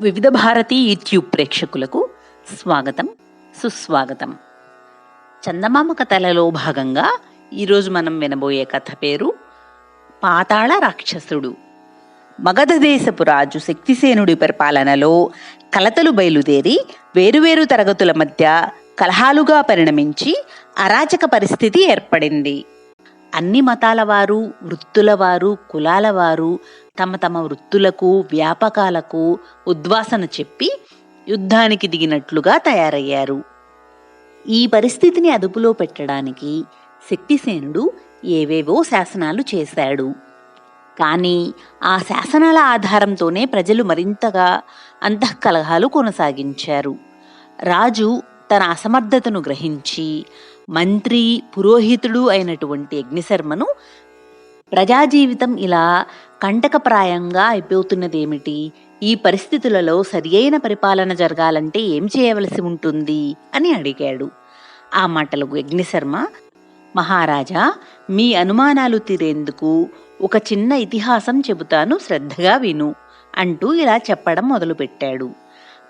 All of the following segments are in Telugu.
వివిధ భారతి యూట్యూబ్ ప్రేక్షకులకు స్వాగతం సుస్వాగతం. చందమామ కథలలో భాగంగా ఈరోజు మనం వినబోయే కథ పేరు పాతాళ రాక్షసుడు. మగధ దేశపు రాజు శక్తిసేనుడి పరిపాలనలో కలతలు బయలుదేరి వేరువేరు తరగతుల మధ్య కలహాలుగా పరిణమించి అరాచక పరిస్థితి ఏర్పడింది. అన్ని మతాల వారు వృత్తుల వారు కులాల వారు తమ తమ వృత్తులకు వ్యాపకాలకు ఉద్వాసన చెప్పి యుద్ధానికి దిగినట్లుగా తయారయ్యారు. ఈ పరిస్థితిని అదుపులో పెట్టడానికి శక్తిసేనుడు ఏవేవో శాసనాలు చేశాడు. కానీ ఆ శాసనాల ఆధారంతోనే ప్రజలు మరింతగా అంతఃకలహాలు కొనసాగించారు. రాజు తన అసమర్థతను గ్రహించి మంత్రి పురోహితుడు అయినటువంటి యజ్ఞశర్మను ప్రజాజీవితం ఇలా కంటకప్రాయంగా అయిపోతున్నదేమిటి? ఈ పరిస్థితులలో సరియైన పరిపాలన జరగాలంటే ఏం చేయవలసి ఉంటుంది? అని అడిగాడు. ఆ మాటలకు యజ్ఞశర్మ మహారాజా మీ అనుమానాలు తీరేందుకు ఒక చిన్న ఇతిహాసం చెబుతాను శ్రద్ధగా విను అంటూ ఇలా చెప్పడం మొదలుపెట్టాడు.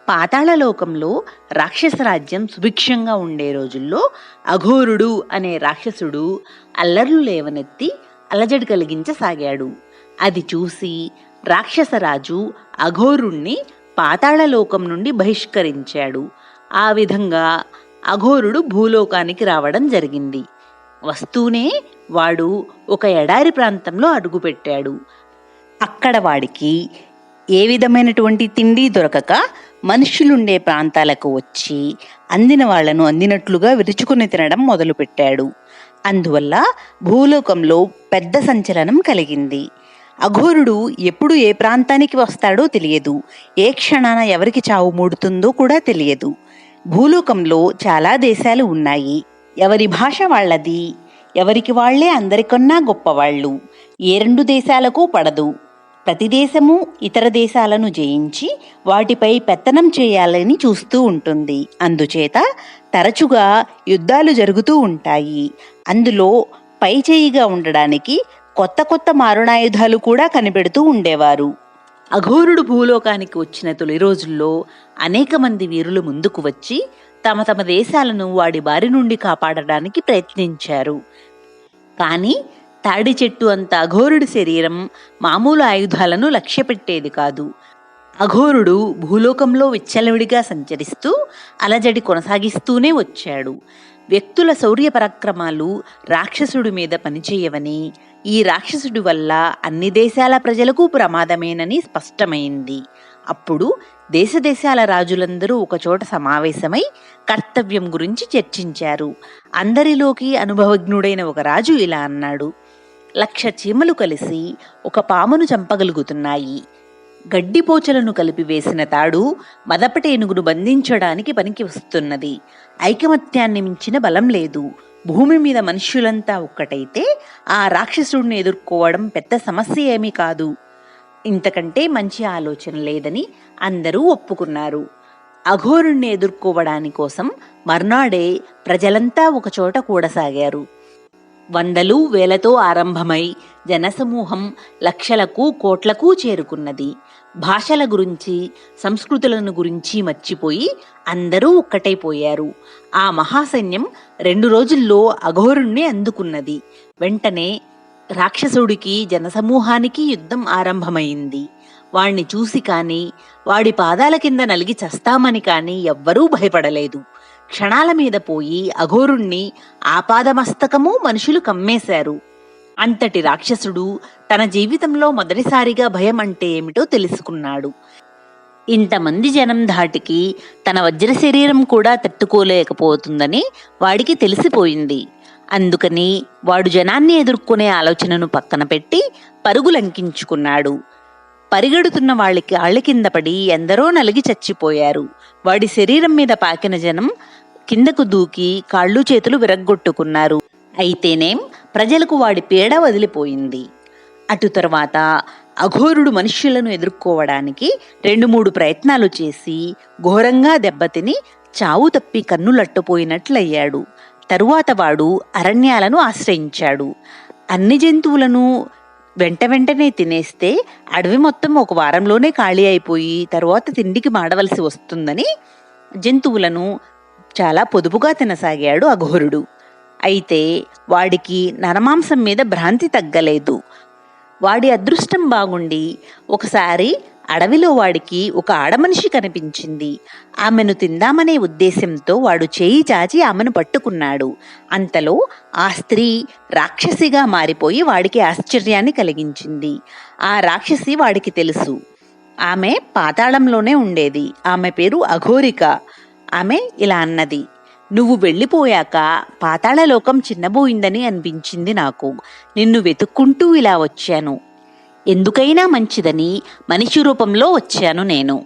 పాతాళలోకంలో రాక్షస రాజ్యం సుభిక్షంగా ఉండే రోజుల్లో అఘోరుడు అనే రాక్షసుడు అల్లర్లు లేవనెత్తి అలజడి కలిగించసాగాడు. అది చూసి రాక్షసరాజు అఘోరుణ్ణి పాతాళలోకం నుండి బహిష్కరించాడు. ఆ విధంగా అఘోరుడు భూలోకానికి రావడం జరిగింది. వస్తూనే వాడు ఒక ఎడారి ప్రాంతంలో అడుగుపెట్టాడు. అక్కడ వాడికి ఏ విధమైనటువంటి తిండి దొరకక మనుష్యులుండే ప్రాంతాలకు వచ్చి అందిన వాళ్ళను అందినట్లుగా విరుచుకుని తినడం మొదలుపెట్టాడు. అందువల్ల భూలోకంలో పెద్ద సంచలనం కలిగింది. అఘోరుడు ఎప్పుడు ఏ ప్రాంతానికి వస్తాడో తెలియదు. ఏ క్షణాన ఎవరికి చావు మూడుతుందో కూడా తెలియదు. భూలోకంలో చాలా దేశాలు ఉన్నాయి. ఎవరి భాష వాళ్ళది? ఎవరికి వాళ్ళే అందరికన్నా గొప్పవాళ్ళు? ఏ రెండు దేశాలకు పడదు. ప్రతి దేశము ఇతర దేశాలను జయించి వాటిపై పెత్తనం చేయాలని చూస్తూ ఉంటుంది. అందుచేత తరచుగా యుద్ధాలు జరుగుతూ ఉంటాయి. అందులో పై చేయిగా ఉండడానికి కొత్త కొత్త మారణాయుధాలు కూడా కనిపెడుతూ ఉండేవారు. అఘోరుడు భూలోకానికి వచ్చిన తొలి రోజుల్లో అనేక మంది వీరులు ముందుకు వచ్చి తమ తమ దేశాలను వాడి బారి నుండి కాపాడడానికి ప్రయత్నించారు. కానీ తాడి చెట్టు అంత అఘోరుడి శరీరం మామూలు ఆయుధాలను లక్ష్యపెట్టేది కాదు. అఘోరుడు భూలోకంలో విచ్చలవిడిగా సంచరిస్తూ అలజడి కొనసాగిస్తూనే వచ్చాడు. వ్యక్తుల శౌర్య పరాక్రమాలు రాక్షసుడి మీద పనిచేయవని ఈ రాక్షసుడి వల్ల అన్ని దేశాల ప్రజలకు ప్రమాదమేనని స్పష్టమైంది. అప్పుడు దేశదేశాల రాజులందరూ ఒకచోట సమావేశమై కర్తవ్యం గురించి చర్చించారు. అందరిలోకి అనుభవజ్ఞుడైన ఒక రాజు ఇలా అన్నాడు. లక్ష చీమలు కలిసి ఒక పామును చంపగలుగుతున్నాయి. గడ్డిపోచలను కలిపి వేసిన తాడు మదపటేనుగును బంధించడానికి పనికి వస్తున్నది. ఐకమత్యాన్ని మించిన బలం లేదు. భూమి మీద మనుష్యులంతా ఒక్కటైతే ఆ రాక్షసుడిని ఎదుర్కోవడం పెద్ద సమస్య ఏమీ కాదు. ఇంతకంటే మంచి ఆలోచన లేదని అందరూ ఒప్పుకున్నారు. అఘోరుణ్ణి ఎదుర్కోవడాని కోసం మర్నాడే ప్రజలంతా ఒకచోట కూడసాగారు. వందలు వేలతో ఆరంభమై జనసమూహం లక్షలకు కోట్లకు చేరుకున్నది. భాషల గురించి సంస్కృతులను గురించి మర్చిపోయి అందరూ ఒక్కటైపోయారు ఆ మహాసైన్యం రెండు రోజుల్లో అఘోరుణ్ణి అందుకున్నది. వెంటనే రాక్షసుడికి జనసమూహానికి యుద్ధం ఆరంభమైంది. వాణ్ణి చూసి కానీ వాడి పాదాల కింద నలిగి చస్తామని కానీ ఎవ్వరూ భయపడలేదు. క్షణాల మీద పోయి అఘోరుణ్ణి ఆపాదమస్తకము మనుషులు కమ్మేశారు. అంతటి రాక్షసుడు తన జీవితంలో మొదటిసారిగా భయం అంటే ఏమిటో తెలుసుకున్నాడు. ఇంతమంది జనం ధాటికి తన వజ్ర శరీరం కూడా తట్టుకోలేకపోతుందని వాడికి తెలిసిపోయింది. అందుకని వాడు జనాన్ని ఎదుర్కొనే ఆలోచనను పక్కన పెట్టి పరుగులంకించుకున్నాడు. పరిగెడుతున్న వాళ్ళకి ఆళ్ళ కింద పడి ఎందరో నలిగి చచ్చిపోయారు. వాడి శరీరం మీద పాకిన జనం కిందకు దూకి కాళ్ళు చేతులు విరగ్గొట్టుకున్నారు. అయితేనేం ప్రజలకు వాడి పీడ వదిలిపోయింది. అటు తర్వాత అఘోరుడు మనుష్యులను ఎదుర్కోవడానికి రెండు మూడు ప్రయత్నాలు చేసి ఘోరంగా దెబ్బతిని చావు తప్పి కన్నులట్టుపోయినట్లయ్యాడు తరువాత వాడు అరణ్యాలను ఆశ్రయించాడు. అన్ని జంతువులను వెంట వెంటనే తినేస్తే అడవి మొత్తం ఒక వారంలోనే ఖాళీ అయిపోయి తర్వాత తిండికి మాడవలసి వస్తుందని జంతువులను చాలా పొదుపుగా తినసాగాడు అఘోరుడు. అయితే వాడికి నరమాంసం మీద భ్రాంతి తగ్గలేదు. వాడి అదృష్టం బాగుండి ఒకసారి అడవిలో వాడికి ఒక ఆడమనిషి కనిపించింది. ఆమెను తిందామనే ఉద్దేశంతో వాడు చేయి చాచి ఆమెను పట్టుకున్నాడు. అంతలో ఆ స్త్రీ రాక్షసిగా మారిపోయి వాడికి ఆశ్చర్యాన్ని కలిగించింది. ఆ రాక్షసి వాడికి తెలుసు. ఆమె పాతాళంలోనే ఉండేది. ఆమె పేరు అఘోరిక. ఆమె ఇలా అన్నది. నువ్వు వెళ్ళిపోయాక పాతాళలోకం చిన్నబోయిందని అనిపించింది నాకు. నిన్ను వెతుక్కుంటూ ఇలా వచ్చాను. ఎందుకైనా మంచిదని మనిషి రూపంలో వచ్చాను నేను.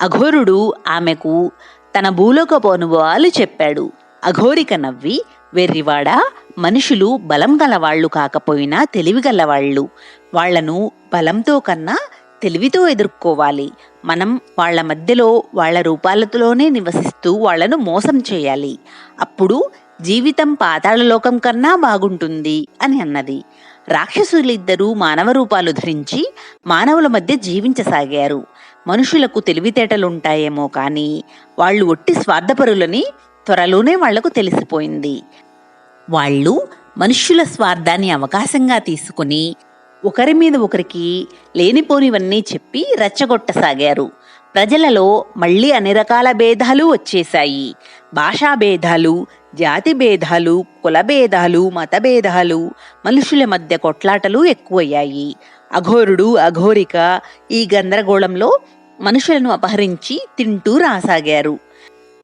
అఘోరుడు ఆమెకు తన భూలోకపు అనుభవాలు చెప్పాడు. అఘోరిక నవ్వి వెర్రివాడా మనుషులు బలం గలవాళ్ళు కాకపోయినా తెలివి గలవాళ్ళు. వాళ్ళను బలంతో కన్నా తెలివితో ఎదుర్కోవాలి. మనం వాళ్ళ మధ్యలో వాళ్ళ రూపాలతోనే నివసిస్తూ వాళ్ళను మోసం చేయాలి. అప్పుడు జీవితం పాతాళలోకం కన్నా బాగుంటుంది అని అన్నది. రాక్షసులిద్దరూ మానవ రూపాలు ధరించి మానవుల మధ్య జీవించసాగారు. మనుషులకు తెలివితేటలుంటాయేమో కానీ వాళ్ళు ఒట్టి స్వార్థపరులని త్వరలోనే వాళ్ళకు తెలిసిపోయింది. వాళ్ళు మనుష్యుల స్వార్థాన్ని అవకాశంగా తీసుకుని ఒకరి మీద ఒకరికి లేనిపోనివన్నీ చెప్పి రెచ్చగొట్టసాగారు. ప్రజలలో మళ్ళీ అన్ని రకాల భేదాలు వచ్చేశాయి. భాషా భేదాలు జాతి భేదాలు కుల భేదాలు మత భేదాలు మనుషుల మధ్య కొట్లాటలు ఎక్కువయ్యాయి. అఘోరుడు అఘోరిక ఈ గందరగోళంలో మనుషులను అపహరించి తింటూ రాసాగారు.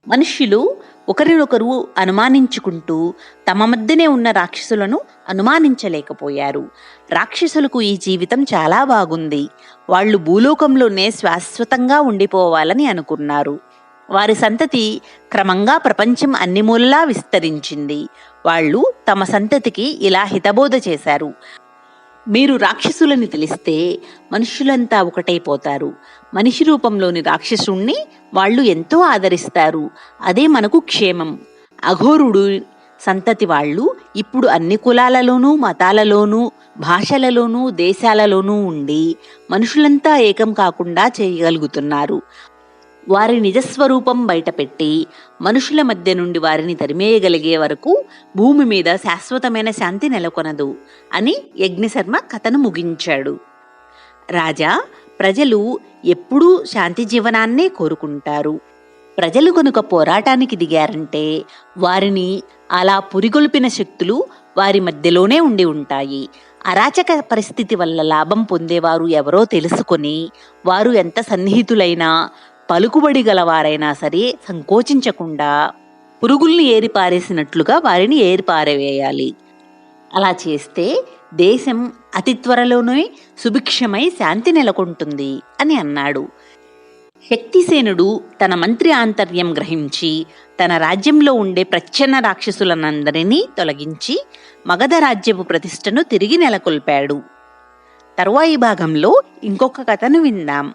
మనుష్యులు ఒకరినొకరు అనుమానించుకుంటూ తమ మధ్యనే ఉన్న రాక్షసులను అనుమానించలేకపోయారు. రాక్షసులకు ఈ జీవితం చాలా బాగుంది. వాళ్ళు భూలోకంలోనే శాశ్వతంగా ఉండిపోవాలని అనుకున్నారు. వారి సంతతి క్రమంగా ప్రపంచం అన్ని మూలలా విస్తరించింది. వాళ్ళు తమ సంతతికి ఇలా హితబోధ చేశారు. మీరు రాక్షసులని తెలిస్తే మనుషులంతా ఒకటైపోతారు. మనిషి రూపంలోని రాక్షసుణ్ణి వాళ్ళు ఎంతో ఆదరిస్తారు. అదే మనకు క్షేమం. అఘోరుడు సంతతి వాళ్ళు ఇప్పుడు అన్ని కులాలలోనూ మతాలలోనూ భాషలలోనూ దేశాలలోనూ ఉండి మనుషులంతా ఏకం కాకుండా చేయగలుగుతున్నారు. వారి నిజస్వరూపం బయటపెట్టి మనుషుల మధ్య నుండి వారిని తరిమేయగలిగే వరకు భూమి మీద శాశ్వతమైన శాంతి నెలకొనదు అని యజ్ఞశర్మ కథను ముగించాడు. రాజా ప్రజలు ఎప్పుడూ శాంతి జీవనాన్నే కోరుకుంటారు. ప్రజలు కనుక పోరాటానికి దిగారంటే వారిని అలా పురిగొల్పిన శక్తులు వారి మధ్యలోనే ఉండి ఉంటాయి. అరాచక పరిస్థితి వల్ల లాభం పొందేవారు ఎవరో తెలుసుకొని వారు ఎంత సన్నిహితులైనా పలుకుబడి గలవారైనా సరే సంకోచించకుండా పురుగుల్ని ఏరిపారేసినట్లుగా వారిని ఏరిపారవేయాలి. అలా చేస్తే దేశం అతి త్వరలోనే సుభిక్షమై శాంతి నెలకొంటుంది అని అన్నాడు. శక్తిసేనుడు తన మంత్రి ఆంతర్యం గ్రహించి తన రాజ్యంలో ఉండే ప్రచ్ఛన్న రాక్షసులనందరినీ తొలగించి మగధ రాజ్యపు ప్రతిష్టను తిరిగి నెలకొల్పాడు. తరువాయి భాగంలో ఇంకొక కథను విందాం.